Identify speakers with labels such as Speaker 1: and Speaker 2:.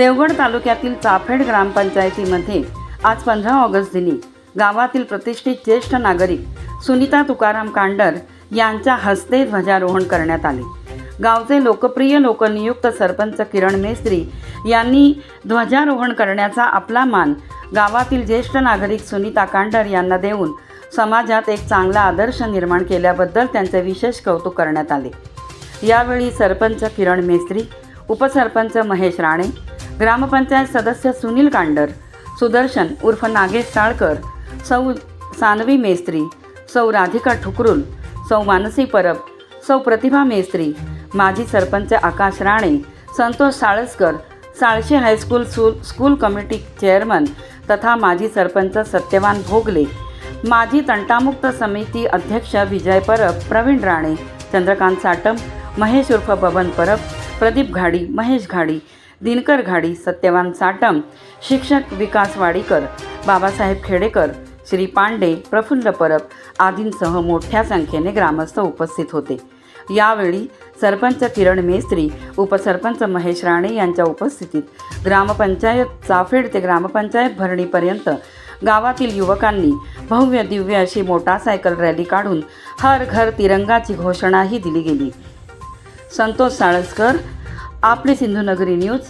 Speaker 1: देवगड तालुक्यातील चाफेड ग्रामपंचायतीमध्ये आज पंधरा ऑगस्ट दिनी गावातील प्रतिष्ठित ज्येष्ठ नागरिक सुनीता तुकाराम कांडर यांच्या हस्ते ध्वजारोहण करण्यात आले. गावचे लोकप्रिय लोकनियुक्त सरपंच किरण मेस्त्री यांनी ध्वजारोहण करण्याचा आपला मान गावातील ज्येष्ठ नागरिक सुनीता कांडर यांना देऊन समाजात एक चांगला आदर्श निर्माण केल्याबद्दल त्यांचे विशेष कौतुक करण्यात आले. यावेळी सरपंच किरण मेस्त्री उपसरपंच महेश राणे ग्रामपंचायत सदस्य सुनील कांडर सुदर्शन उर्फ नागेश साळकर सौ सानवी मेस्त्री सौ राधिका ठुकरुल सौ मानसी परब सौ प्रतिभा मेस्त्री माजी sarpanch Akash Rane Santosh Salaskar Salshi high school school school committee chairman तथा माजी सरपंच सत्यवान भोगले माजी तंटामुक्त समिती अध्यक्ष विजय परब प्रवीण राणे चंद्रकांत साटम महेश उर्फ बबन परब प्रदीप घाडी महेश घाडी दिनकर घाडी सत्यवान साटम शिक्षक विकास वाडीकर बाबासाहेब खेडेकर श्री पांडे प्रफुल्ल परब आदींसह मोठ्या संख्येने ग्रामस्थ उपस्थित होते. यावेळी सरपंच किरण मेस्त्री उपसरपंच महेश राणे यांच्या उपस्थितीत ग्रामपंचायत चाफेड ते ग्रामपंचायत भरणीपर्यंत गावातील युवकांनी भव्य दिव्य अशी मोटारसायकल रॅली काढून हर घर तिरंगाची घोषणाही दिली गेली. संतोष साळसकर આપણે સિંધુનગરી ન્યૂઝ